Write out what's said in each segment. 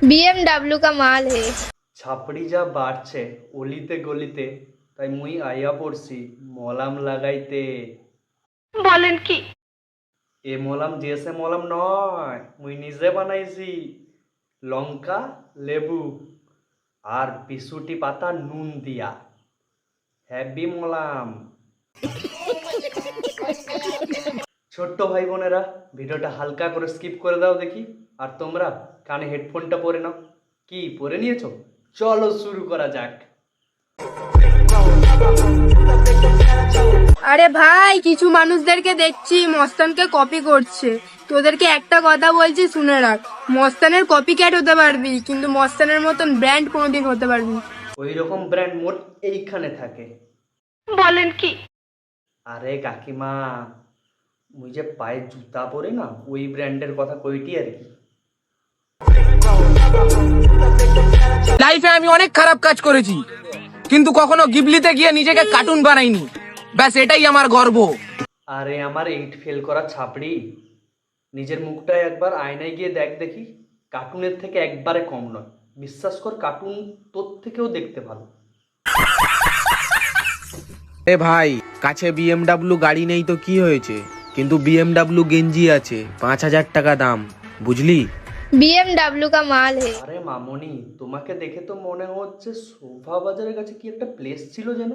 BMW কা মাল হে ছাপড়ি যা বাড়ছে অলিতে গলিতে তাই মুই আইয়া পড়ছি মলাম লাগাইতে বলেন কি এ মলাম দিয়েছে মলাম নয় মুই নিজে বানাইছি লঙ্কা লেবু আর পিসুটি পাতা নুন দিয়া হ্যাপি মলাম ছোট্ট ভাই বোনেরা ভিডিওটা হালকা করে স্কিপ করে দাও দেখি। আর তোমরা কানে হেডফোনটা পরে নাও। কি পরে নিয়েছো? চলো শুরু করা যাক। আরে ভাই কিছু মানুষদেরকে দেখছি মস্তানকে কপি করছে। তোদেরকে একটা কথা বলছি শুনে রাখ। মস্তানের কপি ক্যাট হতে পারবি কিন্তু মস্তানের মতন ব্র্যান্ড কোনোদিন হতে পারবি না। ওই রকম ব্র্যান্ড মোট এইখানে থাকে। বলেন কি? আরে কাকিমা মুই যে পায়ের জুতা পরে না ওই ব্র্যান্ডের কথা কইটি আর কি। লাইফে আমি অনেক খারাপ কাজ করেছি কিন্তু কখনো গিবলিতে গিয়ে নিজেকে কার্টুন বানাইনি। ব্যাস এটাই আমার গর্ব। আরে আমার এইট ফেল করা ছাপড়ি। নিজের মুখটা একবার আয়নায় গিয়ে দেখ দেখি কার্টুনের থেকে একবারে কম নয়। বিশ্বাস কর কার্টুন তোর থেকেও দেখতে ভালো। এ ভাই কাছে বিএমডাব্লিউ গাড়ি নেই তো কি হয়েছে? কিন্তু বিএমডাব্লিউ গেঞ্জি আছে পাঁচ হাজার টাকা দাম বুঝলি? বিএমডাব্লিউ কা মাল হে। আরে মামনি তোমাকে দেখে তো মনে হচ্ছে শোভা বাজারের কাছে কি একটা প্লেস ছিল যেন?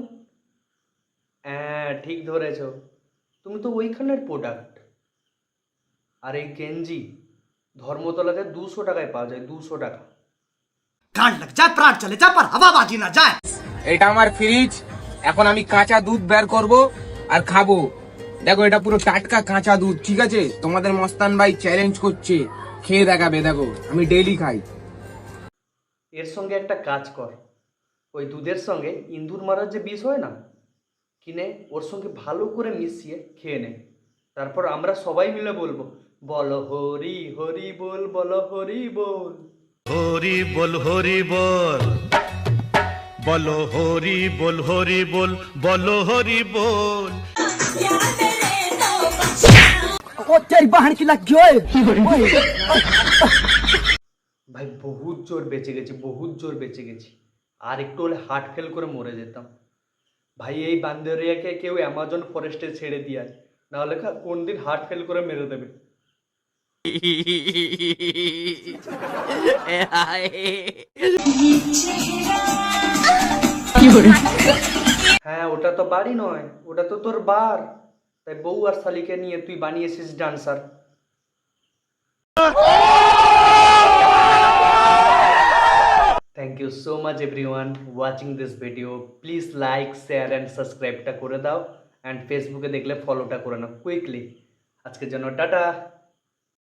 হ্যাঁ ঠিক ধরেছো। তুমি তো ওইখানের প্রোডাক্ট আর এই গেঞ্জি ধর্মতলাতে দুশো টাকায় পাওয়া যায় দুশো টাকা। এটা আমার ফ্রিজ এখন আমি কাঁচা দুধ বের করব আর খাব। দেখো এটা পুরো টাটকা কাঁচা দুধ ঠিক আছে? তোমাদের মস্তান ভাই চ্যালেঞ্জ করছে। খেয়ে দেখাবে দেখো আমি ডেইলি খাই। এর সঙ্গে একটা কাজ কর। ওই দুধের সঙ্গে ইঁদুর মারার যে বিষ হয় না কিনে ওর সঙ্গে ভালো করে মিশিয়ে খেয়ে নে। তারপর আমরা সবাই মিলে বলব বল হরি হরি বল বল হরি বল। হরি বল হরি বল। বলো হরি বল হরি বল বলো হরি বল। ভাই বহুত জোর বেঁচে গেছি বহুত জোর বেঁচে গেছি আর একটু হলে হার্ট ফেল করে মরে যেতাম ভাই এই বান্দরিয়াকে কেউ অ্যামাজন ফরেস্টে ছেড়ে দিয়ে নাহলে কোন দিন হার্ট ফেল করে মেরে দেবে হ্যাঁ ওটা তো বাড়ি নয় ওটা তো তোর বার তাই বউ আর শালিকে নিয়ে তুই বানিয়েছিস dancer. Thank you so much everyone watching this video please like share and সাবস্ক্রাইবটা করে দাও অ্যান্ড ফেসবুকে দেখলে ফলোটা করে নাও কুইকলি আজকের জন্য টাটা।